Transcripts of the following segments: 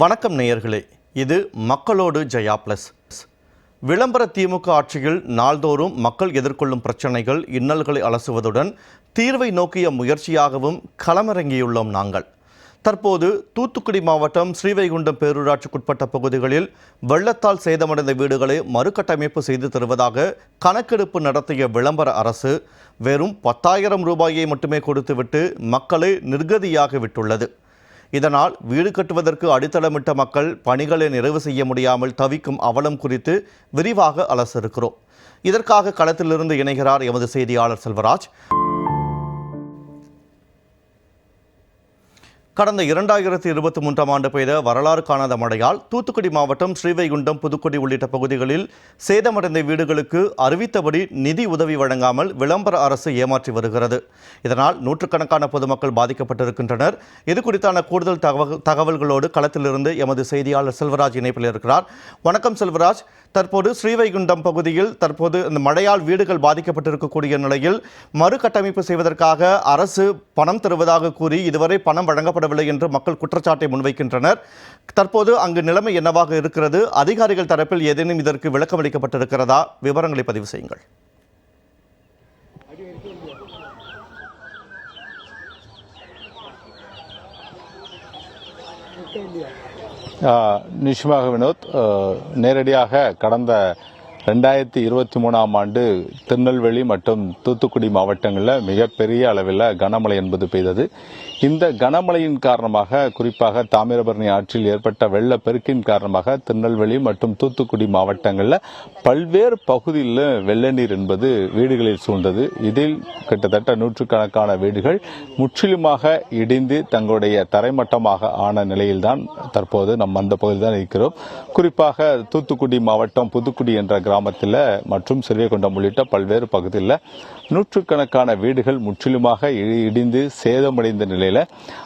வணக்கம் நேயர்களே. இது மக்களோடு ஜெயா பிளஸ் விளம்பர திமுக ஆட்சியில் நாள்தோறும் மக்கள் எதிர்கொள்ளும் பிரச்சனைகள் இன்னல்களை அலசுவதுடன் தீர்வை நோக்கிய முயற்சியாகவும் களமிறங்கியுள்ளோம் நாங்கள். தற்போது தூத்துக்குடி மாவட்டம் ஸ்ரீவைகுண்டம் பேரூராட்சிக்குட்பட்ட பகுதிகளில் வெள்ளத்தால் சேதமடைந்த வீடுகளை மறுகட்டமைப்பு செய்து தருவதாக கணக்கெடுப்பு நடத்திய விளம்பர அரசு வெறும் பத்தாயிரம் ரூபாயை மட்டுமே கொடுத்துவிட்டு மக்களை நிர்கதியாக விட்டுள்ளது இதனால் வீடு கட்டுவதற்கு அடித்தளமிட்ட மக்கள் பணிகளை நிறைவு செய்ய முடியாமல் தவிக்கும் அவலம் குறித்து விரிவாக அலசிருக்கிறோம் இதற்காக களத்திலிருந்து இணைகிறார் எமது செய்தியாளர் செல்வராஜ். கடந்த இரண்டாயிரத்தி இருபத்தி மூன்றாம் ஆண்டு பெய்த வரலாறு காணாத மழையால் தூத்துக்குடி மாவட்டம் ஸ்ரீவைகுண்டம் புதுக்குடி உள்ளிட்ட பகுதிகளில் சேதமடைந்த வீடுகளுக்கு அறிவித்தபடி நிதி உதவி வழங்காமல் விளம்பர அரசு ஏமாற்றி வருகிறது. இதனால் நூற்றுக்கணக்கான பொதுமக்கள் பாதிக்கப்பட்டிருக்கின்றனர். இது குறித்தான கூடுதல் தகவல் தகவல்களோடு களத்திலிருந்து எமது செய்தியாளர் செல்வராஜ் இணைப்பில் இருக்கிறார். வணக்கம் செல்வராஜ். தற்போது ஸ்ரீவைகுண்டம் பகுதியில் தற்போது இந்த மழையால் வீடுகள் பாதிக்கப்பட்டிருக்கக்கூடிய நிலையில் மறுகட்டமைப்பு செய்வதற்காக அரசு பணம் தருவதாக கூறி இதுவரை பணம் வழங்கப்படவில்லை என்று மக்கள் குற்றச்சாட்டை முன்வைக்கின்றனர். தற்போது அங்கு நிலைமை என்னவாக இருக்கிறது? அதிகாரிகள் தரப்பில் ஏதேனும் இதற்கு விளக்கம் அளிக்கப்பட்டிருக்கிறதா? விவரங்களை பதிவு செய்யுங்கள். நிஷ்மாக வினோத் நேரடியாக கடந்த ரெண்டாயிரத்தி இருபத்தி மூணாம் ஆண்டு திருநெல்வேலி மற்றும் தூத்துக்குடி மாவட்டங்களில் மிகப்பெரிய அளவில் கனமழை என்பது பெய்தது. இந்த கனமழையின் காரணமாக குறிப்பாக தாமிரபரணி ஆற்றில் ஏற்பட்ட வெள்ளப்பெருக்கின் காரணமாக திருநெல்வேலி மற்றும் தூத்துக்குடி மாவட்டங்களில் பல்வேறு பகுதியில் வெள்ள நீர் என்பது வீடுகளில் சூழ்ந்தது. இதில் கிட்டத்தட்ட நூற்றுக்கணக்கான வீடுகள் முற்றிலுமாக இடிந்து தங்களுடைய தரைமட்டமாக ஆன நிலையில்தான் தற்போது நம் அந்த பகுதியில் தான் இருக்கிறோம். குறிப்பாக தூத்துக்குடி மாவட்டம் புதுக்குடி என்ற கிராமத்தில் மற்றும் சிறியகுண்டம் உள்ளிட்ட பல்வேறு பகுதியில் நூற்றுக்கணக்கான வீடுகள் முற்றிலுமாக இடிந்து சேதமடைந்த நிலையில்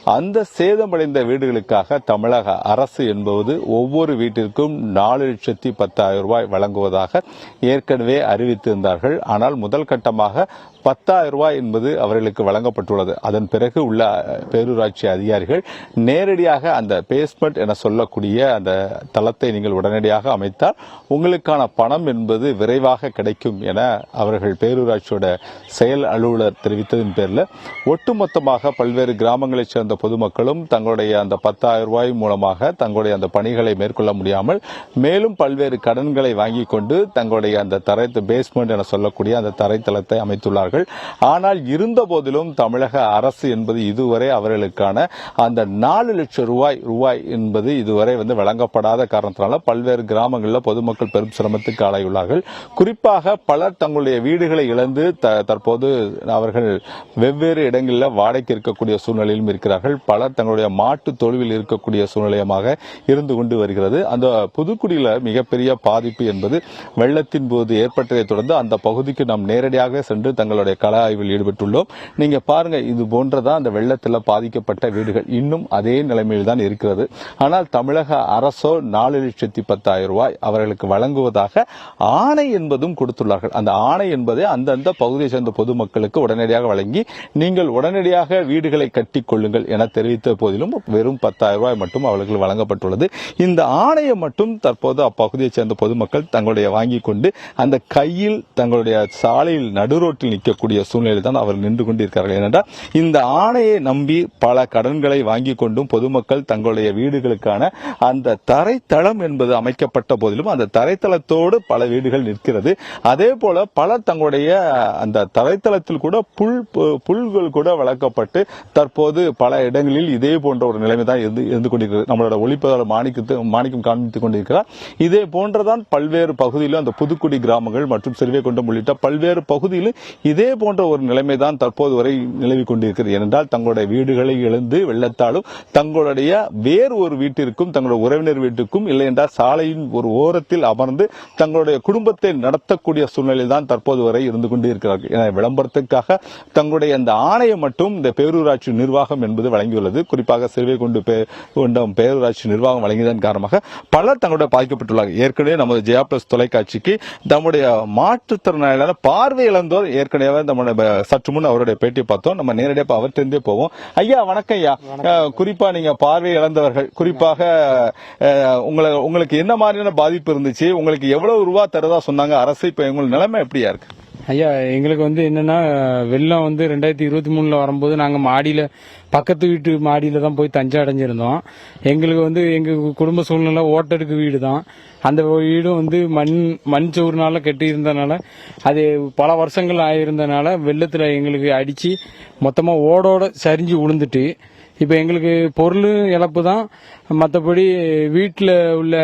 அந்த சேதமடைந்த வீடுகளுக்காக தமிழக அரசு என்பது ஒவ்வொரு வீட்டிற்கும் நாலு லட்சத்தி பத்தாயிரம் ரூபாய் வழங்குவதாக ஏற்கனவே அறிவித்திருந்தார்கள். ஆனால் முதல் கட்டமாக பத்தாயிரம் ரூபாய் என்பது அவர்களுக்கு வழங்கப்பட்டுள்ளது. அதன் பிறகு உள்ள பேரூராட்சி அதிகாரிகள் நேரடியாக அந்த பேஸ்மெண்ட் என சொல்லக்கூடிய அந்த தளத்தை நீங்கள் உடனடியாக அமைத்தால் உங்களுக்கான பணம் என்பது விரைவாக கிடைக்கும் என அவர்கள் பேரூராட்சியோட செயல் அலுவலர் தெரிவித்ததன் பேரில் ஒட்டுமொத்தமாக பல்வேறு கிராமங்களைச் சேர்ந்த பொதுமக்களும் தங்களுடைய அந்த பத்தாயிரம் ரூபாய் மூலமாக தங்களுடைய அந்த பணிகளை மேற்கொள்ள முடியாமல் மேலும் பல்வேறு கடன்களை வாங்கிக் கொண்டு தங்களுடைய அந்த தரை பேஸ்மெண்ட் என சொல்லக்கூடிய அந்த தரைத்தளத்தை அமைத்துள்ளார்கள். ஆனால் இருந்த போதிலும் தமிழக அரசு என்பது இதுவரை அவர்களுக்கான அந்த நாலு லட்சம் ரூபாய் ரூபாய் என்பது இதுவரை வந்து வழங்கப்படாத காரணத்தினால பல்வேறு கிராமங்களில் பொதுமக்கள் பெரும் சிரமத்துக்கு ஆளாயுள்ளார்கள் குறிப்பாக பலர் தங்களுடைய வீடுகளை இழந்து தற்போது அவர்கள் வெவ்வேறு இடங்களில் வாடகைக்கு இருக்கக்கூடிய சூழ்நிலையிலும் இருக்கிறார்கள். பலர் தங்களுடைய மாட்டு தொழுவில் இருக்கக்கூடிய சூழ்நிலையமாக இருந்து கொண்டு வருகிறது. அந்த புதுக்குடியில் மிகப்பெரிய பாதிப்பு என்பது வெள்ளத்தின் போது ஏற்பட்டதை தொடர்ந்து அந்த பகுதிக்கு நாம் நேரடியாக சென்று தங்கள் தங்களுடைய கள ஆய்வில் ஈடுபட்டுள்ளோம். நீங்க பாருங்க இது போன்றதான் அந்த வெள்ளத்தில் பாதிக்கப்பட்ட வீடுகள். இன்னும் அதே நிலைமையில் தான் இருக்கிறது. ஆனால் தமிழக அரசோ நாலு லட்சத்தி பத்தாயிரம் ரூபாய் அவர்களுக்கு வழங்குவதாக ஆணை என்பதும் கொடுத்துள்ளார்கள். அந்த ஆணை என்பதை அந்தந்த பகுதியை சேர்ந்த பொதுமக்களுக்கு உடனடியாக வழங்கி நீங்கள் உடனடியாக வீடுகளை கட்டிக் கொள்ளுங்கள் என தெரிவித்த போதிலும் வெறும் பத்தாயிரம் ரூபாய் மட்டும் அவர்களுக்கு வழங்கப்பட்டுள்ளது. இந்த ஆணையை மட்டும் தற்போது அப்பகுதியைச் சேர்ந்த பொதுமக்கள் தங்களுடைய வாங்கி கொண்டு அந்த கையில் தங்களுடைய சாலையில் நடுரோட்டில் நிற்கக்கூடிய சூழ்நிலை தான் அவர் நின்று கொண்டிருக்கிறார்கள். ஏனென்றால் இந்த ஆணையை நம்பி பல கடன்களை வாங்கி கொண்டும் பொதுமக்கள் தங்களுடைய வீடுகளுக்கான அந்த தரைத்தளம் என்பது அமைக்கப்பட்ட போதிலும் அந்த தரைத்தளத்தோடு பல வீடுகள் நிற்கிறது. அதே போல பலர் தங்களுடைய அந்த தரைத்தளத்தில் கூட புல் பு- புல்கள் கூட வளர்க்கப்பட்டு தற்போது பல இடங்களில் இதே போன்ற ஒரு நிலைமை தான் இருந்து இருந்து கொண்டிருக்கிறது. நம்மளோட ஒளிப்பதாளர் மாணிக்கத்து மாணிக்கம் காண்பித்துக் கொண்டிருக்கிறார். இதே போன்றதான் பல்வேறு பகுதியிலும் அந்த புதுக்குடி கிராமங்கள் மற்றும் சிறுவைகுண்டம் உள்ளிட்ட பல்வேறு பகுதியிலும் இதே போன்ற ஒரு நிலைமை தான் தற்போது வரை நிலவி கொண்டிருக்கிறது. ஏனென்றால் தங்களுடைய வீடுகளை இழந்து வெள்ளத்தாலும் தங்களுடைய வேறு ஒரு வீட்டிற்கும் தங்களுடைய உறவினர் வீட்டுக்கும் இல்லை என்றால் சாலையின் ஒரு ஓரத்தில் அமர்ந்து தங்களுடைய குடும்பத்தை நடத்தக்கூடிய சூழ்நிலையில் தான் தற்போது வரை இருந்து கொண்டு இருக்கிறார்கள் என விளம்பரத்துக்காக தங்களுடைய அந்த ஆணையை மட்டும் இந்த பேரூராட்சி நிர்வாகம் என்பது வழங்கியுள்ளது. குறிப்பாக சிறுவை கொண்டு கொண்டம் பேரூராட்சி நிர்வாகம் வழங்கியதன் காரணமாக பலர் தங்களுடைய பாதிக்கப்பட்டுள்ளார்கள். ஏற்கனவே நமது ஜெயா பிளஸ் தொலைக்காட்சிக்கு தம்முடைய மாற்றுத்திறனாளியான பார்வை இழந்தோர் ஏற்கனவே நம்முடைய ப- சற்று முன் அவருடைய பேட்டி பார்த்தோம். நம்ம நேரடியாக அவர்கிட்டே போவோம். ஐயா வணக்கம் ஐயா. குறிப்பா நீங்க பார்வை இழந்தவர்கள் குறிப்பாக உங்களை உங்களுக்கு என்ன மாதிரியான பாதிப்பு இருந்துச்சு? உங்களுக்கு எவ்வளவு ரூபா தரதா சொன்னாங்க? அரசு இப்ப உங்களுக்கு நிலைமை எப்படியா இருக்கு? ஐயா எங்களுக்கு வந்து என்னன்னா வெள்ளம் வந்து ரெண்டாயிரத்தி இருபத்தி மூணுல வரும்போது நாங்கள் மாடியில் பக்கத்து வீட்டு மாடியில தான் போய் தஞ்சை அடைஞ்சிருந்தோம். எங்களுக்கு வந்து எங்கள் குடும்ப சூழ்நிலை ஓட்டடுக்கு வீடு தான் அந்த வீடும் வந்து மண் மண் சோறுனால கெட்டி இருந்தனால அது பல வருஷங்கள் ஆயிருந்தனால வெள்ளத்தில் எங்களுக்கு அடித்து மொத்தமாக ஓடோட சரிஞ்சு விழுந்துட்டு இப்போ எங்களுக்கு பொருள் இழப்பு தான் மற்றபடி வீட்டில் உள்ள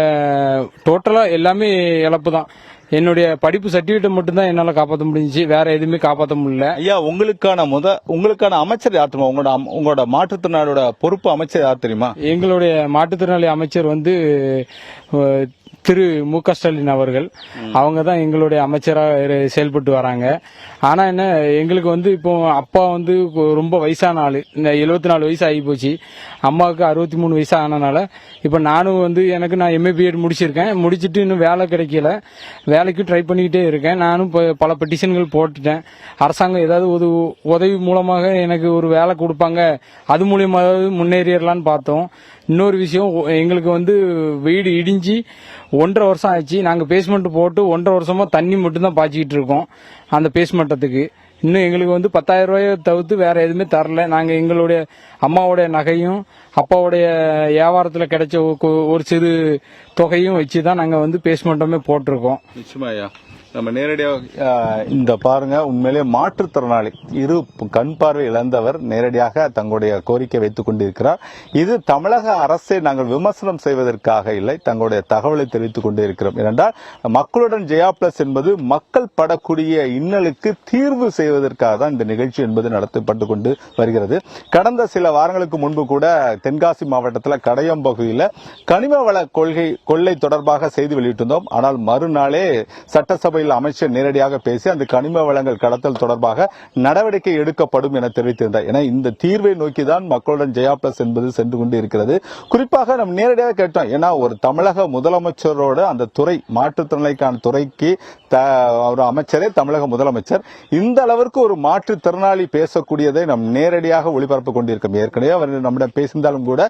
டோட்டலாக எல்லாமே இழப்பு தான் என்னுடைய படிப்பு சர்டிஃபிகேட் மட்டும்தான் என்னால் காப்பாற்ற முடிஞ்சுச்சு. வேற எதுவுமே காப்பாற்ற முடியல. ஐயா உங்களுக்கான முத உங்களுக்கான அமைச்சர் யார் தெரியுமா? உங்களோட உங்களோட மாற்றுத்திறனாளோட பொறுப்பு அமைச்சர் யார் தெரியுமா? எங்களுடைய மாற்றுத்திறனாளி அமைச்சர் வந்து திரு மு க ஸ்டாலின் அவர்கள். அவங்க தான் எங்களுடைய அமைச்சராக செயல்பட்டு வராங்க. ஆனால் என்ன எங்களுக்கு வந்து இப்போ அப்பா வந்து ரொம்ப வயசான ஆள். இந்த எழுபத்தி நாலு வயசு ஆகி போச்சு. அம்மாவுக்கு அறுபத்தி மூணு வயசு ஆனனால இப்போ நானும் வந்து எனக்கு நான் எம்ஏ பிஎட் முடிச்சிருக்கேன். முடிச்சுட்டு இன்னும் வேலை கிடைக்கல. வேலைக்கும் ட்ரை பண்ணிக்கிட்டே இருக்கேன். நானும் இப்போ பல பெட்டிஷன்கள் போட்டுட்டேன். அரசாங்கம் ஏதாவது ஒரு உதவி மூலமாக எனக்கு ஒரு வேலை கொடுப்பாங்க. அது மூலியமாவது முன்னேறிடலான்னு பார்த்தோம். இன்னொரு விஷயம் எங்களுக்கு வந்து வீடு இடிஞ்சு ஒன்றரை வருஷம் ஆச்சு நாங்கள் பேஸ்மெண்ட் போட்டு ஒன்றரை வருஷமா தண்ணி மட்டும்தான் பாய்ச்சிக்கிட்டு இருக்கோம் அந்த பேஸ்மெண்டத்துக்கு இன்னும் எங்களுக்கு வந்து பத்தாயிரம் ரூபாயை தவிர்த்து வேற எதுவுமே தரல. நாங்கள் எங்களுடைய அம்மாவுடைய நகையும் அப்பாவுடைய வியாபாரத்தில் கிடைச்ச ஒரு சிறு தொகையும் வச்சு தான் நாங்கள் வந்து பேஸ்மெண்ட்டுமே போட்டிருக்கோம். நிச்சயமாயா நம்ம நேரடியாக இந்த பாருங்க உண்மையிலேயே மாற்றுத்திறனாளி. இரு கண் பார்வை இழந்தவர் நேரடியாக தங்களுடைய கோரிக்கை வைத்துக் கொண்டிருக்கிறார். இது தமிழக அரசை நாங்கள் விமர்சனம் செய்வதற்காக இல்லை தங்களுடைய தகவலை தெரிவித்துக் கொண்டிருக்கிறோம். ஏனென்றால் மக்களுடன் ஜெயா பிளஸ் என்பது மக்கள் படக்கூடிய இன்னலுக்கு தீர்வு செய்வதற்காக தான் இந்த நிகழ்ச்சி என்பது நடத்தப்பட்டு கொண்டு வருகிறது. கடந்த சில வாரங்களுக்கு முன்பு கூட தென்காசி மாவட்டத்தில் கடையம் பகுதியில் கனிம வள கொள்கை கொள்ளை தொடர்பாக செய்தி வெளியிட்டிருந்தோம். ஆனால் மறுநாளே சட்டசபை சட்டசபையில் அமைச்சர் நேரடியாக பேசி அந்த கனிம வளங்கள் கடத்தல் தொடர்பாக நடவடிக்கை எடுக்கப்படும் என தெரிவித்திருந்தார். என இந்த தீர்வை நோக்கி தான் மக்களுடன் ஜெயா பிளஸ் என்பது சென்று கொண்டு இருக்கிறது. குறிப்பாக நம்ம நேரடியாக கேட்டோம். ஏன்னா ஒரு தமிழக முதலமைச்சரோட அந்த துறை மாற்றுத்திறனாளிக்கான துறைக்கு ஒரு அமைச்சரே தமிழக முதலமைச்சர். இந்த அளவிற்கு ஒரு மாற்றுத்திறனாளி பேசக்கூடியதை நம் நேரடியாக ஒளிபரப்பு கொண்டிருக்கோம் ஏற்கனவே அவர் நம்மிடம் பேசியிருந்தாலும் கூட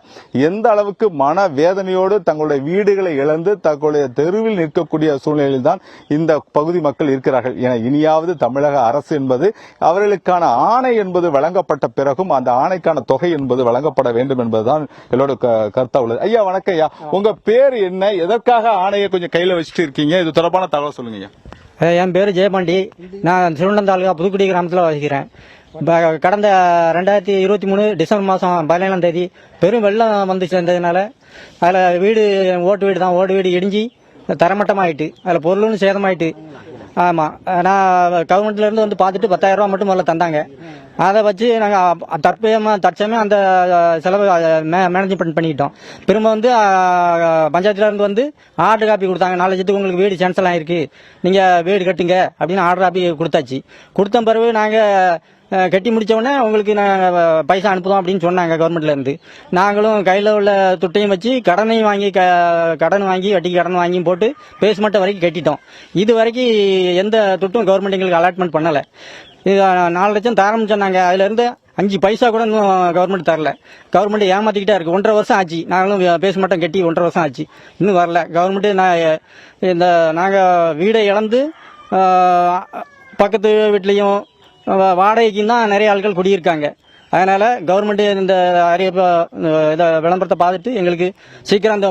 எந்த அளவுக்கு மன வேதனையோடு தங்களுடைய வீடுகளை இழந்து தங்களுடைய தெருவில் நிற்கக்கூடிய சூழ்நிலையில் தான் இந்த பகுதி மக்கள் இருக்கிறார்கள். என இனியாவது தமிழக அரசு என்பது அவர்களுக்கான ஆணை என்பது வழங்கப்பட்ட பிறகும் அந்த ஆணைக்கான தொகை என்பது வழங்கப்பட வேண்டும் என்பதுதான் எல்லோட க- கருத்தா உள்ளது. ஐயா வணக்கம் ஐயா. உங்க பேர் என்ன? எதற்காக ஆணையை கொஞ்சம் கையில வச்சுட்டு இருக்கீங்க? இது தொடர்பான தகவல் சொல்லுங்க என் பேர் ஜெயபாண்டி. நான் சிறுவண்டம் தாலுகா புதுக்குடி கிராமத்தில் வசிக்கிறேன். இப்ப கடந்த ரெண்டாயிரத்தி இருபத்தி மூணு டிசம்பர் மாதம் பதினேழாம் தேதி பெரும் வெள்ளம் வந்து சேர்ந்ததுனால அதில் வீடு ஓட்டு வீடு தான் ஓட்டு வீடு இடிஞ்சு தரமட்டமாயிட்டு அதில் பொருளும் சேதமாயிட்டு. ஆமாம் நான் கவர்மெண்ட்லேருந்து வந்து பார்த்துட்டு பத்தாயிரம் ரூபா மட்டும் முதல்ல தந்தாங்க. அதை வச்சு நாங்கள் தற்பயமாக தற்சமே அந்த செலவு செலவு மேனேஜ்மெண்ட் பண்ணிக்கிட்டோம். திரும்ப வந்து பஞ்சாயத்துலேருந்து வந்து ஆர்டர் காப்பி கொடுத்தாங்க. நாலு லட்சத்துக்கு உங்களுக்கு வீடு கேன்சல் ஆகிருக்கு நீங்கள் வீடு கட்டுங்க அப்படின்னு ஆர்டர் காப்பி கொடுத்தாச்சு. கொடுத்த பிறகு நாங்கள் கட்டி முடித்தவொடனே உங்களுக்கு நாங்கள் பைசா அனுப்புதோம் அப்படின்னு சொன்னாங்க கவர்மெண்ட்லேருந்து நாங்களும் கையில் உள்ள துட்டையும் வச்சு கடனையும் வாங்கி க- கடன் வாங்கி வட்டிக்கு கடன் வாங்கி போட்டு பேஸ்மெண்ட்டை வரைக்கும் கட்டிட்டோம். இது வரைக்கும் எந்த துட்டும் கவர்மெண்ட் எங்களுக்கு அலாட்மெண்ட் பண்ணலை. இது நாலு லட்சம் தரம்னு சொன்னாங்க. அதுலேருந்து அஞ்சு பைசா கூட இன்னும் கவர்மெண்ட் தரல. கவர்மெண்ட் ஏமாத்திக்கிட்டே இருக்குது ஒன்றரை வருஷம் ஆச்சு. நாங்களும் பேஸ்மெண்ட்டும் கட்டி ஒன்றரை வருஷம் ஆச்சு. இன்னும் வரல. கவர்மெண்ட்டு நான் இந்த நாங்கள் வீடை இழந்து பக்கத்து வீட்லேயும் வாடகைக்கும் தான் நிறைய ஆட்கள் குடியிருக்காங்க. அதனால கவர்மெண்ட் இந்த அறிவிப்பை இதை விளம்பரத்தை பார்த்துட்டு எங்களுக்கு சீக்கிரம் அந்த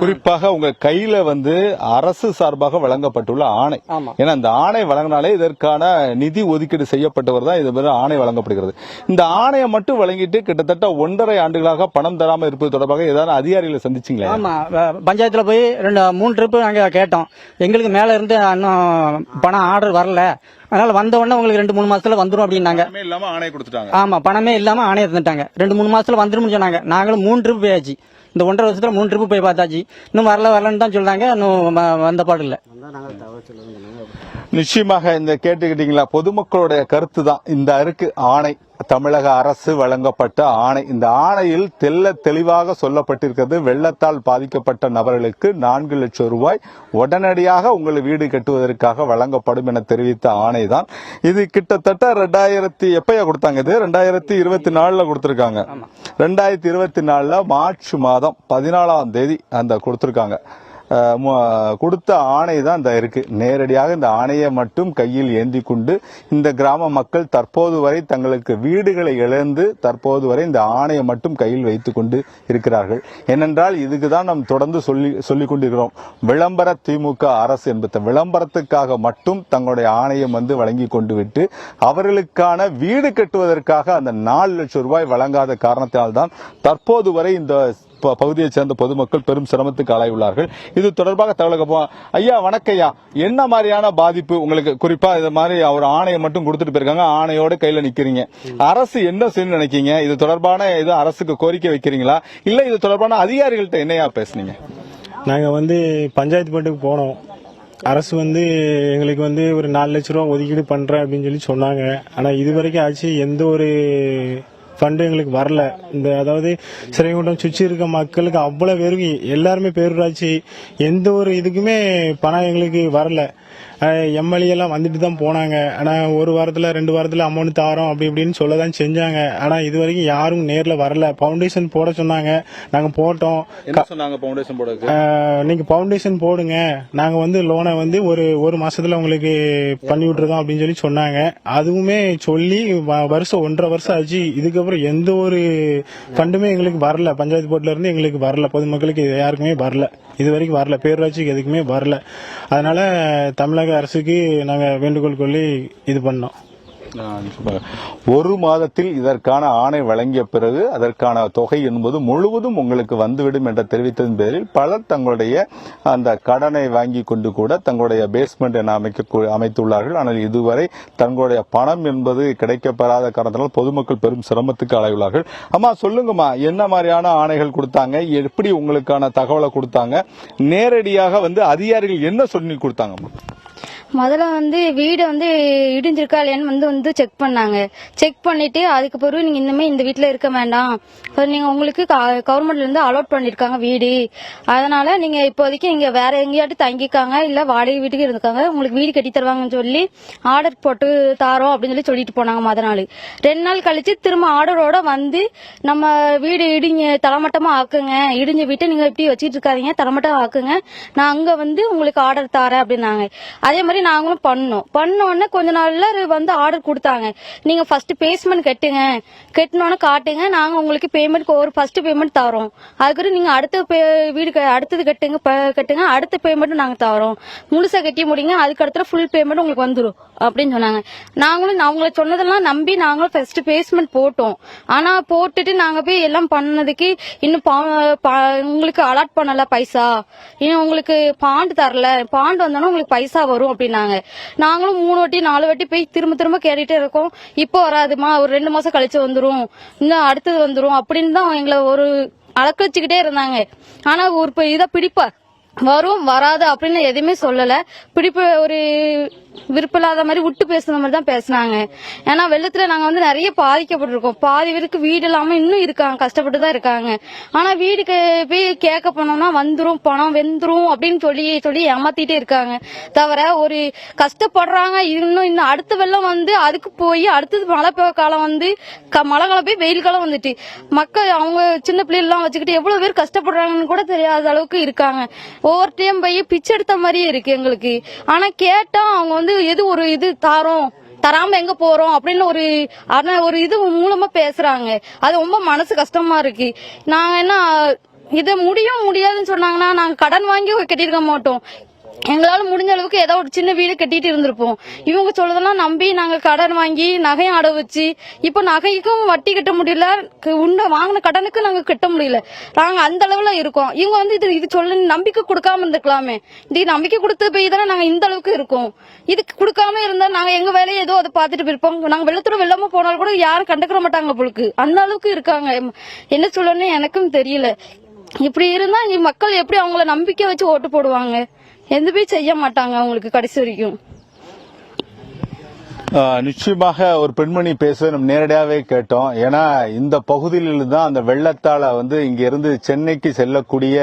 குறிப்பாக உங்க கையில வந்து அரசு சார்பாக வழங்கப்பட்டுள்ள ஆணை. ஏன்னா இந்த ஆணை வழங்கினாலே இதற்கான நிதி ஒதுக்கீடு செய்யப்பட்டவர் தான் இது ஆணை வழங்கப்படுகிறது. இந்த ஆணையை மட்டும் வழங்கிட்டு கிட்டத்தட்ட ஒன்றரை ஆண்டுகளாக பணம் தராம இருப்பது தொடர்பாக ஏதாவது அதிகாரிகளை சந்திச்சீங்களா? ஆமா. பஞ்சாயத்துல போய் ரெண்டு மூணு ட்ரிப்பு நாங்க கேட்டோம். எங்களுக்கு மேல இருந்து இன்னும் பணம் ஆர்டர் வரல. அதனால வந்த உடனே உங்களுக்கு ரெண்டு மூணு மாசத்துல வந்துரும் அப்படின்னாங்க. பணமே இல்லாம ஆணை கொடுத்துட்டாங்க. ஆமா பணமே இல்லாம ஆணையை தந்துட்டாங்க. ரெண்டு மூணு மாசத்துல வந்துரும்னு சொன்னாங்க. நாங்களும் மூணு ட்ரிப் போயாச்சு. இந்த ஒன்றரை வருஷத்துல மூணு ட்ரிப் போய் பார்த்தாச்சு. இன்னும் வரல வரலன்னு தான் சொல்றாங்க. இன்னும் வந்த பாடு இல்ல. நிச்சயமாக இந்த கேட்டுக்கிட்டீங்களா? பொதுமக்களுடைய கருத்து தான் இந்த அருக்கு ஆணை தமிழக அரசு வழங்கப்பட்ட ஆணை. இந்த ஆணையில் தெல்ல தெளிவாக சொல்லப்பட்டிருக்கிறது வெள்ளத்தால் பாதிக்கப்பட்ட நபர்களுக்கு நான்கு லட்சம் ரூபாய் உடனடியாக உங்கள் வீடு கட்டுவதற்காக வழங்கப்படும் என தெரிவித்த ஆணை தான் இது கிட்டத்தட்ட ரெண்டாயிரத்தி எப்பயா கொடுத்தாங்க இது? ரெண்டாயிரத்தி இருபத்தி நாலுல கொடுத்திருக்காங்க. ரெண்டாயிரத்தி இருபத்தி நாலுல மார்ச் மாதம் பதினாலாம் தேதி அந்த கொடுத்திருக்காங்க. கொடுத்த ஆணை தான் இந்த இருக்கு. நேரடியாக இந்த ஆணையை மட்டும் கையில் ஏந்தி கொண்டு இந்த கிராம மக்கள் தற்போது வரை தங்களுக்கு வீடுகளை இழந்து தற்போது வரை இந்த ஆணையை மட்டும் கையில் வைத்துக் கொண்டு இருக்கிறார்கள். ஏனென்றால் இதுக்கு தான் நாம் தொடர்ந்து சொல்லி சொல்லிக் கொண்டிருக்கிறோம் விளம்பர திமுக அரசு என்பது விளம்பரத்துக்காக மட்டும் தங்களுடைய ஆணையம் வந்து வழங்கி கொண்டு விட்டு அவர்களுக்கான வீடு கட்டுவதற்காக அந்த நாலு லட்சம் ரூபாய் வழங்காத காரணத்தினால்தான் தற்போது வரை இந்த ப- பகுதியைச் சேர்ந்த பொதுமக்கள் பெரும் சிரமத்துக்கு ஆளாயுள்ளார்கள் இது தொடர்பாக தகவலுக்கு போவோம் ஐயா வணக்கையா என்ன மாதிரியான பாதிப்பு உங்களுக்கு? குறிப்பா இது மாதிரி ஒரு ஆணையை மட்டும் கொடுத்துட்டு போயிருக்காங்க. ஆணையோட கையில நிக்கிறீங்க. அரசு என்ன செய்யணும் நினைக்கீங்க? இது தொடர்பான இது அரசுக்கு கோரிக்கை வைக்கிறீங்களா? இல்ல இது தொடர்பான அதிகாரிகள்ட்ட என்னையா பேசுனீங்க? நாங்கள் வந்து பஞ்சாயத்து பட்டுக்கு போனோம். அரசு வந்து எங்களுக்கு வந்து ஒரு நாலு லட்ச ரூபா ஒதுக்கீடு பண்ணுறேன் அப்படின்னு சொல்லி சொன்னாங்க. ஆனால் இது வரைக்கும் ஆச்சு எந்த ஒரு ஃபண்டு எங்களுக்கு வரல. இந்த அதாவது சிறைகுண்டம் சுற்றி இருக்க மக்களுக்கு அவ்வளோ பேருக்கு எல்லாருமே பேரூராட்சி எந்த ஒரு இதுக்குமே பணம் எங்களுக்கு வரல. எம்எல்ஏ எல்லாம் வந்துட்டு தான் போனாங்க. ஆனால் ஒரு வாரத்தில் ரெண்டு வாரத்தில் அமௌண்ட் தாரோம் அப்படி இப்படின்னு சொல்ல தான் செஞ்சாங்க. ஆனால் இது வரைக்கும் யாரும் நேரில் வரல. ஃபவுண்டேஷன் போட சொன்னாங்க. நாங்கள் போட்டோம். சொன்னாங்க பவுண்டேஷன் போடுறதுக்கு? ஆஹ் நீங்க ஃபவுண்டேஷன் போடுங்க. நாங்க வந்து லோனை வந்து ஒரு ஒரு மாசத்துல உங்களுக்கு பண்ணி விட்டுருக்கோம் அப்படின்னு சொல்லி சொன்னாங்க. அதுவுமே சொல்லி வருஷம் ஒன்றரை வருஷம் ஆச்சு. இதுக்கப்புறம் எந்த ஒரு ஃபண்டுமே எங்களுக்கு வரல. பஞ்சாயத்து போர்ட்ல இருந்து எங்களுக்கு வரல. பொதுமக்களுக்கு யாருக்குமே வரல. இது வரைக்கும் வரல. பேரூராட்சிக்கு எதுக்குமே வரல. அதனால தமிழக அரசுக்கு நாங்கள் வேண்டுகோள் கொள்ளி இது பண்ணோம். ஒரு மாதத்தில் இதற்கான ஆணை வழங்கிய பிறகு அதற்கான தொகை என்பது முழுவதும் உங்களுக்கு வந்துவிடும் என்ற தெரிவித்ததன் பேரில் பலர் தங்களுடைய அந்த கடனை வாங்கி கொண்டு கூட தங்களுடைய பேஸ்மெண்ட் என அமைக்க அமைத்துள்ளார்கள். ஆனால் இதுவரை தங்களுடைய பணம் என்பது கிடைக்கப்பெறாத காரணத்தினால் பொதுமக்கள் பெரும் சிரமத்துக்கு ஆளாயுள்ளார்கள் அம்மா சொல்லுங்கம்மா என்ன மாதிரியான ஆணைகள் கொடுத்தாங்க? எப்படி உங்களுக்கான தகவலை கொடுத்தாங்க? நேரடியாக வந்து அதிகாரிகள் என்ன சொல்லி கொடுத்தாங்கம்மா முதல்ல வந்து வீடு வந்து இடிஞ்சிருக்கா இல்லையான்னு வந்து வந்து செக் பண்ணாங்க. செக் பண்ணிட்டு அதுக்கு பிறகு நீங்க இன்னுமே இந்த வீட்டில் இருக்க வேண்டாம். அப்புறம் நீங்க உங்களுக்கு கவர்மெண்ட்ல இருந்து அலாட் பண்ணிருக்காங்க வீடு. அதனால நீங்க இப்போதைக்கு இங்க வேற எங்கேயாட்டும் தங்கிக்காங்க இல்ல வாடகை வீட்டுக்கு இருந்துக்காங்க உங்களுக்கு வீடு கட்டி தருவாங்கன்னு சொல்லி ஆர்டர் போட்டு தாரோம் அப்படின்னு சொல்லி சொல்லிட்டு போனாங்க மொதல் நாள். ரெண்டு நாள் கழிச்சு திரும்ப ஆர்டரோட வந்து நம்ம வீடு இடிங்க தளமட்டமா ஆக்குங்க. இடிஞ்ச வீட்டை நீங்க இப்படி வச்சிட்டு இருக்காதீங்க தலைமட்டம் ஆக்குங்க. நான் அங்க வந்து உங்களுக்கு ஆர்டர் தரேன் அப்படின்னாங்க. அதே மாதிரி நாங்களும் பண்ணோம். பண்ணோன்னே கொஞ்ச நாள்ல வந்து ஆர்டர் கொடுத்தாங்க. நீங்க ஃபர்ஸ்ட் பேஸ்மெண்ட் கட்டுங்க. கட்டினோன்னு காட்டுங்க. நாங்க உங்களுக்கு பேமெண்ட் ஒரு ஃபர்ஸ்ட் பேமெண்ட் தரோம். அதுக்கப்புறம் நீங்க அடுத்த பே வீடு க- அடுத்தது கட்டுங்க ப- கட்டுங்க. அடுத்த பேமெண்ட் நாங்க தரோம். முழுசா கட்டி முடியுங்க அதுக்கு அடுத்த ஃபுல் பேமெண்ட் உங்களுக்கு வந்துடும் அப்படின்னு சொன்னாங்க. நாங்களும் அவங்கள சொன்னதெல்லாம் நம்பி நாங்களும் ஃபர்ஸ்ட் பேஸ்மெண்ட் போட்டோம். ஆனா போட்டுட்டு நாங்க போய் எல்லாம் பண்ணதுக்கு இன்னும் பா- பா- உங்களுக்கு அலாட் பண்ணல பைசா. இன்னும் உங்களுக்கு பாண்டு தரல. பாண்டு வந்தோன்னா உங்களுக்கு பைசா வரும். அப்படின்னாங்க. நாங்களும் மூணு வாட்டி நாலு வாட்டி போய் திரும்ப திரும்ப கேட்டுட்டே இருக்கோம். இப்போ வராதுமா ஒரு ரெண்டு மாசம் கழிச்சு வந்துரும். இன்னும் அடுத்தது வந்துரும் அப்படின்னு தான் எங்களை ஒரு அலக்கழிச்சுக்கிட்டே இருந்தாங்க. ஆனா ஒரு இதை பிடிப்பா. வரும் வராது அப்படின்னு எதுவுமே சொல்லல. பிடிப்பு ஒரு விருப்பம் இல்லாத மாதிரி விட்டு பேசுன மாதிரி தான் பேசுனாங்க. ஏன்னா வெள்ளத்துல நாங்க வந்து நிறைய பாதிக்கப்பட்டிருக்கோம். பாதி பேருக்கு வீடு இல்லாம இன்னும் இருக்காங்க கஷ்டப்பட்டு தான் இருக்காங்க. ஆனா வீடுக்கு போய் கேட்க போனோம்னா வந்துரும் பணம் வெந்துரும் அப்படின்னு சொல்லி சொல்லி ஏமாத்திட்டே இருக்காங்க. தவிர ஒரு கஷ்டப்படுறாங்க இன்னும் இன்னும் அடுத்த வெள்ளம் வந்து அதுக்கு போய் அடுத்தது மழை பெய்ய காலம் வந்து க- மழை காலம் போய் வெயில் காலம் வந்துட்டு. மக்கள் அவங்க சின்ன பிள்ளைலாம் வச்சுக்கிட்டு எவ்வளவு பேர் கஷ்டப்படுறாங்கன்னு கூட தெரியாத அளவுக்கு இருக்காங்க. ஒவ்வொரு டைம் போய் பிச்சை எடுத்த மாதிரியே இருக்கு எங்களுக்கு. ஆனா கேட்டா அவங்க வந்து எது ஒரு இது தாரோம் தராம எங்க போறோம் அப்படின்னு ஒரு ஆனா ஒரு இது மூலமா பேசுறாங்க. அது ரொம்ப மனசு கஷ்டமா இருக்கு. நாங்க என்ன இதை முடியும் முடியாதுன்னு சொன்னாங்கன்னா நாங்க கடன் வாங்கி கட்டியிருக்க மாட்டோம். எங்களால முடிஞ்ச அளவுக்கு ஏதோ ஒரு சின்ன வீடு கட்டிட்டு இருந்திருப்போம். இவங்க சொல்றதெல்லாம் நம்பி நாங்க கடன் வாங்கி நகையும் அட வச்சு இப்ப நகைக்கும் வட்டி கட்ட முடியல. க- உண்ட வாங்கின கடனுக்கும் நாங்க கட்ட முடியல. நாங்க அந்த அளவுல இருக்கோம். இவங்க வந்து இது இது சொல்ல நம்பிக்கை கொடுக்காம இருந்துக்கலாமே இது நம்பிக்கை கொடுத்து போய் தானே நாங்க இந்த அளவுக்கு இருக்கோம். இதுக்கு கொடுக்காம இருந்தா நாங்க எங்க வேலையை ஏதோ அதை பார்த்துட்டு போயிருப்போம். நாங்க வெள்ளத்தோட வெள்ளமா போனாலும் கூட யாரும் கண்டுக்கிற மாட்டாங்க பொழுக்கு அந்த அளவுக்கு இருக்காங்க. என்ன சொல்லணும்னு எனக்கும் தெரியல. இப்படி இருந்தா மக்கள் எப்படி அவங்கள நம்பிக்கை வச்சு ஓட்டு போடுவாங்க? எதுவுமே செய்ய மாட்டாங்க அவங்களுக்கு கடைசி வரைக்கும். நிச்சயமாக ஒரு பெண்மணி பேச நம்ம நேரடியாகவே கேட்டோம். ஏன்னா இந்த பகுதியில் தான் அந்த வெள்ளத்தால வந்து இங்கிருந்து சென்னைக்கு செல்லக்கூடிய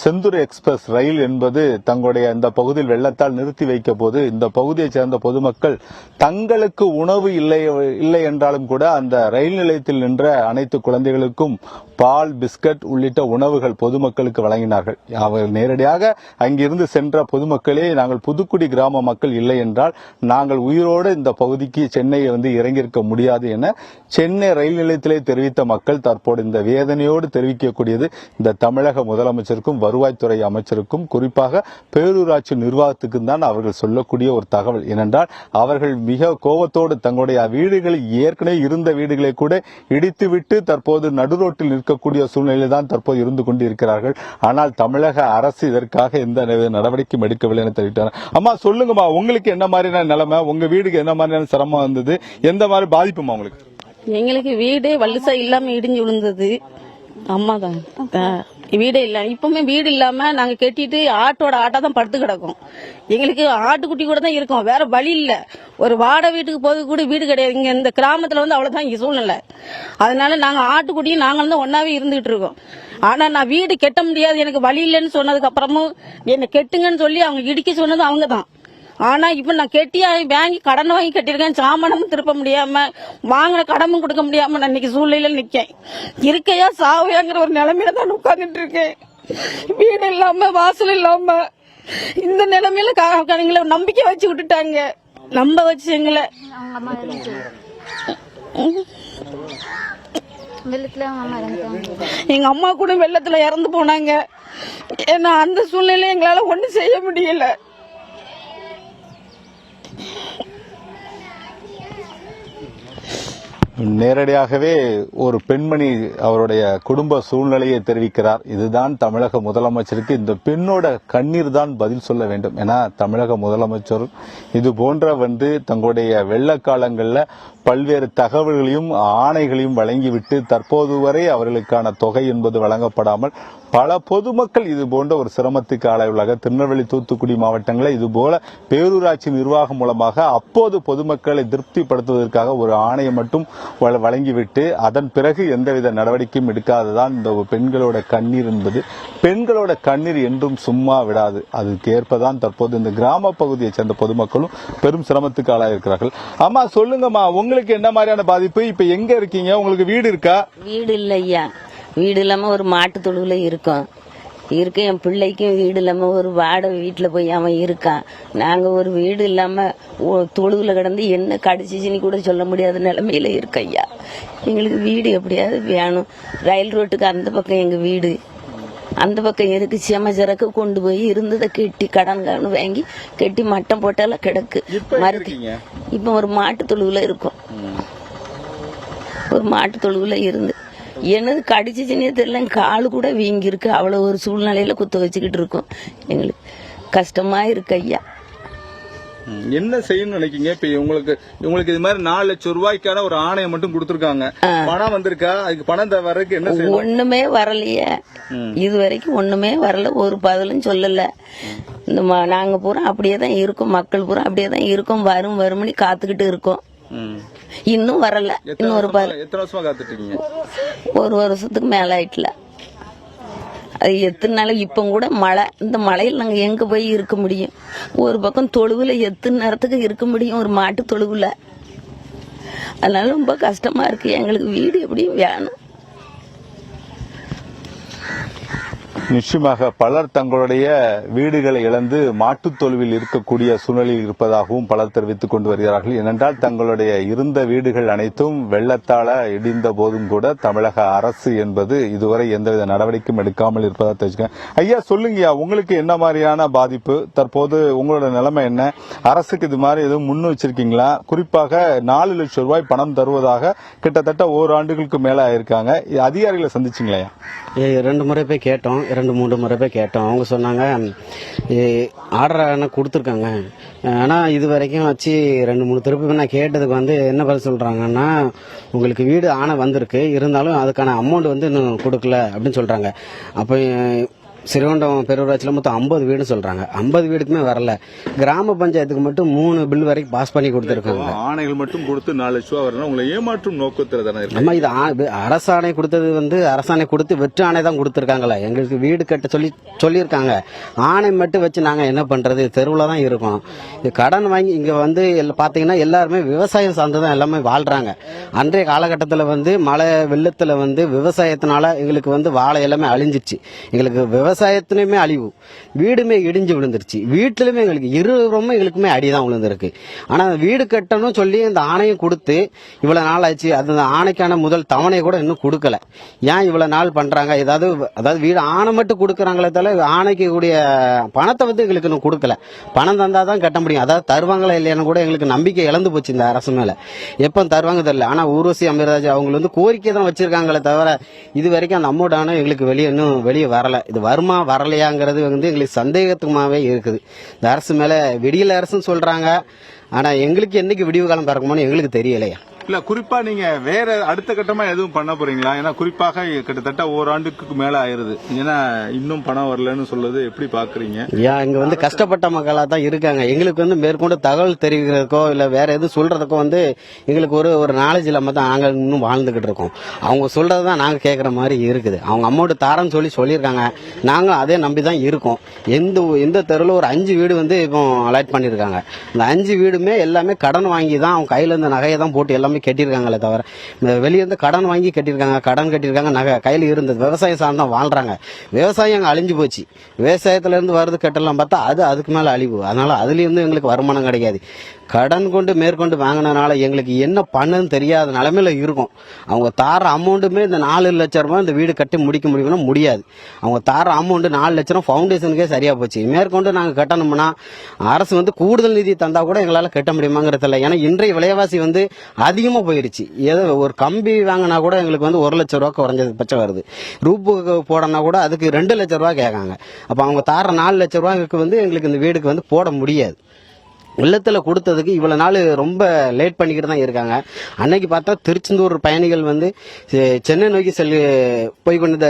செந்தூர் எக்ஸ்பிரஸ் ரயில் என்பது தங்களுடைய இந்த பகுதியில் வெள்ளத்தால் நிறுத்தி வைக்க போது இந்த பகுதியைச் சேர்ந்த பொதுமக்கள் தங்களுக்கு உணவு இல்லை இல்லை என்றாலும் கூட அந்த ரயில் நிலையத்தில் நின்ற அனைத்து குழந்தைகளுக்கும் பால் பிஸ்கட் உள்ளிட்ட உணவுகள் பொதுமக்களுக்கு வழங்கினார்கள். அவர்கள் நேரடியாக அங்கிருந்து சென்ற பொதுமக்களே நாங்கள் புதுக்குடி கிராம மக்கள் இல்லை என்றால் நாங்கள் உயிரோடு இந்த பகுதிக்கு சென்னையை வந்து இறங்கியிருக்க முடியாது என சென்னை ரயில் நிலையத்திலே தெரிவித்த மக்கள் தற்போது இந்த வேதனையோடு தெரிவிக்கக்கூடியது இந்த தமிழக முதலமைச்சருக்கும் வருவாய்த்துறை அமைச்சருக்கும் குறிப்பாக பேரூராட்சி நிர்வாகத்துக்கும் தான் அவர்கள் சொல்லக்கூடிய ஒரு தகவல். ஏனென்றால் அவர்கள் மிக கோபத்தோடு தங்களுடைய வீடுகளில் ஏற்கனவே இருந்த வீடுகளை கூட இடித்துவிட்டு தற்போது நடுரோட்டில் நிற்கக்கூடிய சூழ்நிலை தான் தற்போது இருந்து கொண்டிருக்கிறார்கள். ஆனால் தமிழக அரசு இதற்காக எந்த நடவடிக்கையும் எடுக்கவில்லை என தெரிவித்தார் அம்மா சொல்லுங்கம்மா உங்களுக்கு என்ன மாதிரியான நிலைமை? உங்க வீடுக்கு என்ன மாதிரி மாதிரியான சிரமம் வந்தது. எந்த மாதிரி பாதிப்புமா உங்களுக்கு? எங்களுக்கு வீடே வலுசா இல்லாம இடிஞ்சு விழுந்தது. அம்மா தான் வீடே இல்ல. இப்பவுமே வீடு இல்லாம நாங்க கட்டிட்டு ஆட்டோட ஆட்டா தான் படுத்து கிடக்கும். எங்களுக்கு ஆட்டுக்குட்டி கூட தான் இருக்கும். வேற வழி இல்ல. ஒரு வாடகை வீட்டுக்கு போக கூட வீடு கிடையாது. இங்க இந்த கிராமத்துல வந்து அவ்வளவுதான் இங்க சூழ்நிலை. அதனால நாங்க ஆட்டுக்குட்டியும் நாங்களும் தான் ஒன்னாவே இருந்துகிட்டு இருக்கோம். ஆனா நான் வீடு கெட்ட முடியாது. எனக்கு வழி இல்லைன்னு சொன்னதுக்கு அப்புறமும் என்னை கெட்டுங்கன்னு சொல்லி அவங்க இடிக்க சொன்னது அவங்க தான் ஆனா இப்ப நான் கெட்டி வாங்கி கடன் வாங்கி கட்டியிருக்கேன். சாமானமும் திருப்ப முடியாம வாங்கின கடமும் கொடுக்க முடியாம நான் இன்னைக்கு சூழ்நிலையில நிக்கேன். இருக்கையா சாவையாங்கிற ஒரு நிலைமையில தான் உட்கார்ந்துட்டு இருக்கேன். வீடு இல்லாம வாசல் இல்லாம இந்த நிலைமையில எங்களை நம்பிக்கை வச்சு விட்டுட்டாங்க. நம்ப வச்சு எங்களை. எங்க அம்மா கூட வெள்ளத்துல இறந்து போனாங்க. ஏன்னா அந்த சூழ்நிலையில எங்களால ஒண்ணும் செய்ய முடியல. நேரடியாகவே ஒரு பெண்மணி அவருடைய குடும்ப சூழ்நிலையை தெரிவிக்கிறார். இதுதான் தமிழக முதலமைச்சருக்கு இந்த பெண்ணோட கண்ணீர் தான் பதில் சொல்ல வேண்டும். ஏன்னா தமிழக முதலமைச்சர் இது போன்ற வந்து தங்களுடைய வெள்ள காலங்களில் பல்வேறு தகவல்களையும் ஆணைகளையும் வழங்கிவிட்டு தற்போது வரை அவர்களுக்கான தொகை என்பது வழங்கப்படாமல் பல பொதுமக்கள் இது போன்ற ஒரு சிரமத்துக்கு ஆளாயுள்ளாக. திருநெல்வேலி தூத்துக்குடி மாவட்டங்களில் இதுபோல பேரூராட்சி நிர்வாகம் மூலமாக அப்போது பொதுமக்களை திருப்திப்படுத்துவதற்காக ஒரு ஆணையை மட்டும் வழங்கிவிட்டு அதன் பிறகு எந்தவித நடவடிக்கையும் எடுக்காததான் இந்த பெண்களோட கண்ணீர் என்பது. பெண்களோட கண்ணீர் என்றும் சும்மா விடாது. அதுக்கு ஏற்பதான் தற்போது இந்த கிராம பகுதியை சேர்ந்த பொதுமக்களும் பெரும் சிரமத்துக்கு ஆளாயிருக்கிறார்கள். அம்மா சொல்லுங்கம்மா உங்களுக்கு என்ன மாதிரியான பாதிப்பு? இப்ப எங்க இருக்கீங்க? உங்களுக்கு வீடு இருக்கா? வீடு இல்லை ஐயா வீடு இல்லாம ஒரு மாட்டு தொழுவுல இருக்கோம். இருக்க என் பிள்ளைக்கும் வீடு இல்லாம ஒரு வாடகை வீட்டுல போய் அவன் இருக்கான். நாங்க ஒரு வீடு இல்லாம தொழுவுல கிடந்து என்ன கடிச்சிச்சின்னு கூட சொல்ல முடியாத நிலைமையில இருக்க ஐயா. எங்களுக்கு வீடு எப்படியாவது வேணும். ரயில் ரோட்டுக்கு அந்த பக்கம் எங்க வீடு. அந்த பக்கம் இருக்கு செமஜரக்கு கொண்டு போய் இருந்ததை கெட்டி கடன் கடன் வாங்கி கெட்டி மட்டம் போட்டால கிடக்கு. மறுத்து இப்ப ஒரு மாட்டு தொழுவுல இருக்கும். ஒரு மாட்டு தொழுவுல இருந்து. என்னது கடிச்சிச்சுன்னே தெரியல காலு கூட வீங்கி இருக்கு அவ்வளவு ஒரு சூழ்நிலையில குத்த வச்சுக்கிட்டு இருக்கோம். எங்களுக்கு கஷ்டமா இருக்கு ஐயா. என்ன செய்யணும்னு நினைக்கீங்க இப்ப உங்களுக்கு உங்களுக்கு இது மாதிரி நாலு லட்சம் ரூபாய்க்கான ஒரு ஆணையம் மட்டும் கொடுத்திருக்காங்க. பணம் வந்திருக்கா? அதுக்கு பணம் வர்றதுக்கு என்ன செய்யணும்? ஒண்ணுமே வரலையே. இது வரைக்கும் ஒண்ணுமே வரல. ஒரு பதிலும் சொல்லல. இந்த நாங்க பூரா அப்படியே தான் இருக்கோம். மக்கள் பூரா அப்படியே தான் இருக்கோம். வரும் வரும்னு காத்துக்கிட்டு இருக்கோம். இன்னும் வரல. இன்னும் ஒரு பதில். எத்தனை வருஷமா காத்துட்டு ஒரு வருஷத்துக்கு மேல ஆயிட்டல. அது எத்தனை நாள் இப்போ கூட மழை. இந்த மழையில் நாங்க எங்க போய் இருக்க முடியும்? ஒரு பக்கம் தொழுவுல எத்தனை நேரத்துக்கு இருக்க முடியும்? ஒரு மாட்டு தொழுவில். அதனால ரொம்ப கஷ்டமா இருக்கு. எங்களுக்கு வீடு எப்படியும் வேணும். நிச்சயமாக பலர் தங்களுடைய வீடுகளை இழந்து மாட்டுத் தொழுவில் இருக்கக்கூடிய சூழ்நிலையில் இருப்பதாகவும் பலர் தெரிவித்துக் கொண்டு வருகிறார்கள். ஏனென்றால் தங்களுடைய இருந்த வீடுகள் அனைத்தும் வெள்ளத்தால இடிந்த போதும் கூட தமிழக அரசு என்பது இதுவரை எந்தவித நடவடிக்கையும் எடுக்காமல் இருப்பதாக தெரிஞ்சுக்க ஐயா சொல்லுங்கய்யா உங்களுக்கு என்ன மாதிரியான பாதிப்பு? தற்போது உங்களோட நிலைமை என்ன? அரசுக்கு இது மாதிரி எதுவும் முன் வச்சிருக்கீங்களா? குறிப்பாக நாலு லட்சம் ரூபாய் பணம் தருவதாக கிட்டத்தட்ட ஓராண்டுகளுக்கு மேல ஆயிருக்காங்க அதிகாரிகளை சந்திச்சிங்களா ஏ, ரெண்டு முறை போய் கேட்டோம். ரெண்டு மூணு முறை போய் கேட்டோம். அவங்க சொன்னாங்க ஆர்டர் ஆனால் கொடுத்துருக்காங்க. ஆனால் இது வரைக்கும் வச்சு ரெண்டு மூணு திருப்பி நான் கேட்டதுக்கு வந்து என்ன பதில் சொல்கிறாங்கன்னா உங்களுக்கு வீடு ஆனால் வந்திருக்கு. இருந்தாலும் அதுக்கான அமௌண்ட் வந்து இன்னும் கொடுக்கல. அப்படின்னு சொல்கிறாங்க அப்போ சிறுவண்டம் பெருவராட்சியில் மொத்தம் ஐம்பது வீடு சொல்கிறாங்க ஐம்பது வீடுக்குமே வரல. கிராம பஞ்சாயத்துக்கு மட்டும் மூணு பில் வரைக்கும் பாஸ் பண்ணி கொடுத்துருக்காங்க. ஆணைகள் மட்டும் கொடுத்து நாலு ரூபாய் வரணும் உங்களை ஏமாற்றும் நோக்கத்தில் தானே இருக்கு நம்ம இது அரசாணை கொடுத்தது வந்து அரசாணை கொடுத்து வெற்று ஆணை தான் கொடுத்துருக்காங்களே. எங்களுக்கு வீடு கட்ட சொல்லி சொல்லியிருக்காங்க. ஆணை மட்டும் வச்சு நாங்கள் என்ன பண்ணுறது தெருவில் தான் இருக்கோம். இது கடன் வாங்கி இங்கே வந்து எல்லா- பார்த்தீங்கன்னா எல்லாருமே விவசாயம் சார்ந்து தான் எல்லாமே வாழ்கிறாங்க அன்றைய காலகட்டத்தில் வந்து மழை வெள்ளத்தில் வந்து விவசாயத்தினால எங்களுக்கு வந்து வாழை எல்லாமே அழிஞ்சிருச்சு எங்களுக்கு விவசாயத்திலுமே அழிவு. வீடுமே இடிஞ்சு விழுந்துருச்சு. வீட்டிலுமே எங்களுக்கு இருவருமே எங்களுக்குமே அடி தான் விழுந்திருக்கு ஆனால் வீடு கட்டணும் சொல்லி இந்த ஆணையும் கொடுத்து இவ்வளோ நாள் ஆச்சு. அது அந்த ஆணைக்கான முதல் தவணை கூட இன்னும் கொடுக்கல. ஏன் இவ்வளோ நாள் பண்ணுறாங்க ஏதாவது அதாவது வீடு ஆணை மட்டும் கொடுக்குறாங்களே தவிர ஆணைக்கு கூடிய பணத்தை வந்து எங்களுக்கு இன்னும் கொடுக்கல. பணம் தந்தால் தான் கட்ட முடியும். அதாவது தருவாங்களா இல்லையான்னு கூட எங்களுக்கு நம்பிக்கை இழந்து போச்சு இந்த அரசு மேலே. எப்போ தருவாங்க தெரியல. ஆனால் ஊர்வசி அமிர்தாஜ் அவங்க வந்து கோரிக்கை தான் வச்சுருக்காங்களே தவிர இது வரைக்கும் அந்த அமௌண்ட் ஆனால் எங்களுக்கு வெளியே இன்னும் வெளியே வரலை. இது வரும் வரலையாங்கிறது வந்து எங்களுக்கு சந்தேகத்துமாவே இருக்குது. இந்த அரசு மேலே விடியல் அரசுன்னு சொல்கிறாங்க ஆனால் எங்களுக்கு என்றைக்கு விடிவு காலம் பிறக்குமோன்னு எங்களுக்கு தெரியலையா? இல்ல குறிப்பா நீங்க வேற அடுத்த கட்டமா எதுவும் பண்ண போறீங்களா? ஏன்னா குறிப்பாக கிட்டத்தட்ட ஓராண்டுக்கு மேல ஆயிருது. ஏன்னா இன்னும் பணம் வரலன்னு சொல்றது எப்படி பாக்குறீங்க? ஏன் இங்க வந்து கஷ்டப்பட்ட மக்களா தான் இருக்காங்க. எங்களுக்கு வந்து மேற்கொண்டு தகவல் தெரிவிக்கிறதுக்கோ இல்ல வேற எதுவும் சொல்றதுக்கோ வந்து எங்களுக்கு ஒரு ஒரு நாலேஜ் இல்லாம தான் நாங்க இன்னும் வாழ்ந்துகிட்டு இருக்கோம். அவங்க சொல்றதுதான் நாங்க கேட்கற மாதிரி இருக்குது. அவங்க அமௌண்ட் தாரன்னு சொல்லி சொல்லியிருக்காங்க. நாங்களும் அதே நம்பி தான் இருக்கோம். எந்த எந்த தெருவில் ஒரு அஞ்சு வீடு வந்து இப்போ அலாட் பண்ணியிருக்காங்க. இந்த அஞ்சு வீடுமே எல்லாமே கடன் வாங்கி தான் அவங்க கையில இருந்த நகையை தான் போட்டு எல்லாமே கட்டியிருக்காங்களே தவிர இந்த கடன் வாங்கி கட்டியிருக்காங்க கடன் கட்டியிருக்காங்க நகை கையில் இருந்தது. விவசாயம் சார்ந்து தான் வாழ்றாங்க. விவசாயம் அங்கே அழிஞ்சு போச்சு. விவசாயத்துலேருந்து வர்றது வருது கட்டலாம் பார்த்தா அது அதுக்கு மேலே அழிவு. அதனால் அதுலேருந்து எங்களுக்கு வருமானம் கிடைக்காது. கடன் கொண்டு மேற்கொண்டு வாங்கினனால எங்களுக்கு என்ன பண்ணுன்னு தெரியாத நிலமையில இருக்கும். அவங்க தார அமௌண்ட்டுமே இந்த நாலு லட்சம் ரூபாய் இந்த வீடு கட்டி முடிக்க முடியும்னா முடியாது. அவங்க தார அமௌண்ட்டு நாலு லட்சம் ஃபவுண்டேஷனுக்கே சரியாக போச்சு. மேற்கொண்டு நாங்கள் கட்டணும்னா அரசு வந்து கூடுதல் நிதி தந்தால் கூட எங்களால் கட்ட முடியுமாங்கிறது இல்லை ஏன்னா இன்றைய விலைவாசி வந்து அதிகமாக போயிடுச்சு ஏதோ ஒரு கம்பி வாங்கினா கூட எங்களுக்கு வந்து ஒரு லட்சம் ரூபா குறைஞ்சது பட்சம் வருது. ரூப்புக்கு போடனா கூட அதுக்கு ரெண்டு லட்சம் ரூபா கேட்காங்க. அப்போ அவங்க தார நாலு லட்சம் ரூபாய்க்கு வந்து எங்களுக்கு இந்த வீடுக்கு வந்து போட முடியாது. வெள்ளத்தில் கொடுத்ததுக்கு இவ்வளோ நாள் ரொம்ப லேட் பண்ணிக்கிட்டு தான் இருக்காங்க. அன்னைக்கு பார்த்தா திருச்செந்தூர் பயணிகள் வந்து சென்னை நோக்கி செல்லு போய் கொண்ட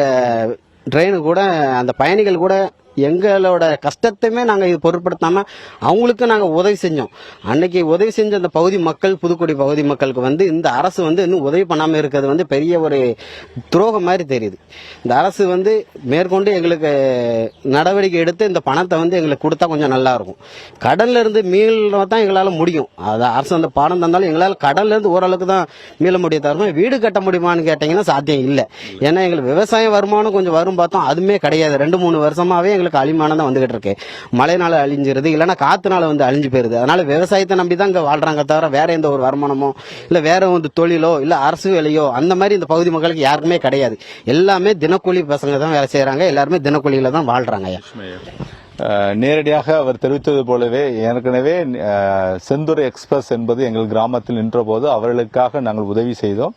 ட்ரெயின் கூட அந்த பயணிகள் கூட எங்களோட கஷ்டத்தையுமே நாங்கள் இது பொருட்படுத்தாமல் அவங்களுக்கு நாங்கள் உதவி செஞ்சோம். அன்னைக்கு உதவி செஞ்ச அந்த பகுதி மக்கள் புதுக்குடி பகுதி மக்களுக்கு வந்து இந்த அரசு வந்து இன்னும் உதவி பண்ணாமல் இருக்கிறது வந்து பெரிய ஒரு துரோகம் மாதிரி தெரியுது. இந்த அரசு வந்து மேற்கொண்டு எங்களுக்கு நடவடிக்கை எடுத்து இந்த பணத்தை வந்து எங்களுக்கு கொடுத்தா கொஞ்சம் நல்லா இருக்கும். கடல்ல இருந்து மீள தான் எங்களால் முடியும். அது அரசு அந்த பணம் தந்தாலும் எங்களால் கடல்ல இருந்து ஓரளவுக்கு தான் மீள முடிய தவிர வீடு கட்ட முடியுமான்னு கேட்டிங்கன்னா சாத்தியம் இல்லை. ஏன்னா எங்களுக்கு விவசாய வருமானம் கொஞ்சம் வரும் பார்த்தோம். அதுவுமே கிடையாது. ரெண்டு மூணு வருஷமாவே எங்களுக்கு அழிமானம் தான் வந்துகிட்டு இருக்கு. மழைனால அழிஞ்சிருது இல்லைன்னா காத்துனால வந்து அழிஞ்சு போயிருது. அதனால விவசாயத்தை நம்பி தான் இங்கே வாழ்றாங்க தவிர வேற எந்த ஒரு வருமானமோ இல்லை வேற வந்து தொழிலோ இல்லை அரசு வேலையோ அந்த மாதிரி இந்த பகுதி மக்களுக்கு யாருக்குமே கிடையாது. எல்லாமே தினக்கூலி பசங்க தான் வேலை செய்யறாங்க எல்லாருமே தினக்கூலியில தான் வாழ்றாங்க ஐயா. நேரடியாக அவர் தெரிவித்தது போலவே ஏற்கனவே செந்துறை எக்ஸ்பிரஸ் என்பது எங்கள் கிராமத்தில் நின்றபோது அவர்களுக்காக நாங்கள் உதவி செய்தோம்.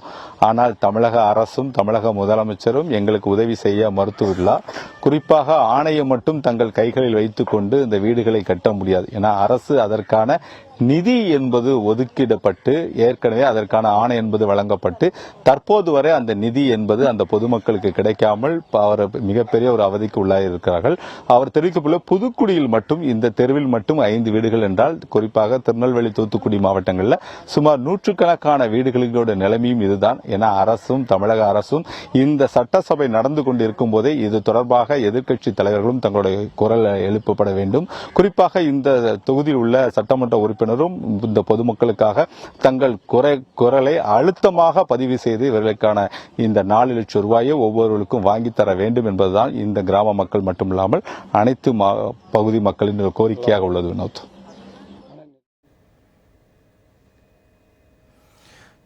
ஆனால் தமிழக அரசும் தமிழக முதலமைச்சரும் எங்களுக்கு உதவி செய்ய மறுத்துவிடலாம். குறிப்பாக ஆணையம் மட்டும் தங்கள் கைகளில் வைத்துக்கொண்டு இந்த வீடுகளை கட்ட முடியாது. ஏன்னா அரசு அதற்கான நிதி என்பது ஒதுக்கிடப்பட்டு ஏற்கனவே அதற்கான ஆணை என்பது வழங்கப்பட்டு தற்போது வரை அந்த நிதி என்பது அந்த பொதுமக்களுக்கு கிடைக்காமல் அவர் மிகப்பெரிய ஒரு அவதிக்கு உள்ளாயிருக்கிறார்கள் அவர் தெரிவிக்கப்பட்டுள்ள புதுக்குடியில் மட்டும் இந்த தெருவில் மட்டும் ஐந்து வீடுகள் என்றால் குறிப்பாக திருநெல்வேலி தூத்துக்குடி மாவட்டங்களில் சுமார் நூற்றுக்கணக்கான வீடுகளோட நிலைமையும் இதுதான். என அரசும் தமிழக அரசும் இந்த சட்டசபை நடந்து கொண்டிருக்கும் போதே இது தொடர்பாக எதிர்க்கட்சி தலைவர்களும் தங்களுடைய குரல் எழுப்பப்பட வேண்டும். குறிப்பாக இந்த தொகுதியில் உள்ள சட்டமன்ற உறுப்பினர் தரப்பினரும் இந்த பொதுமக்களுக்காக தங்கள் குறை குரலை அழுத்தமாக பதிவு செய்து இவர்களுக்கான இந்த நாலு லட்சம் ரூபாயை ஒவ்வொருவருக்கும் வாங்கி தர வேண்டும் என்பதுதான் இந்த கிராம மக்கள் மட்டுமில்லாமல் அனைத்து மா- பகுதி மக்களின் கோரிக்கையாக உள்ளது வினோத்.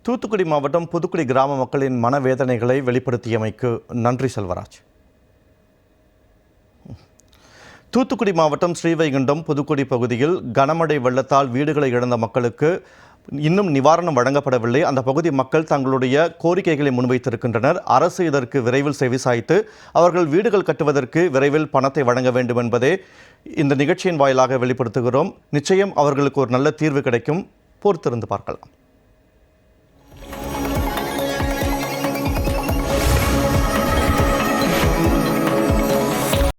தூத்துக்குடி மாவட்டம் புதுக்குடி கிராம மக்களின் மனவேதனைகளை வெளிப்படுத்தியமைக்கு நன்றி செல்வராஜ். தூத்துக்குடி மாவட்டம் ஸ்ரீவைகுண்டம் புதுக்குடி பகுதியில் கனமழை வெள்ளத்தால் வீடுகளை இழந்த மக்களுக்கு இன்னும் நிவாரணம் வழங்கப்படவில்லை. அந்த பகுதி மக்கள் தங்களுடைய கோரிக்கைகளை முன்வைத்திருக்கின்றனர். அரசு இதற்கு விரைவில் செவிசாய்த்து அவர்கள் வீடுகள் கட்டுவதற்கு விரைவில் பணத்தை வழங்க வேண்டும் என்பதே இந்த நிகழ்ச்சியின் வாயிலாக வெளிப்படுத்துகிறோம். நிச்சயம் அவர்களுக்கு ஒரு நல்ல தீர்வு கிடைக்கும். பொறுத்திருந்து பார்க்கலாம்.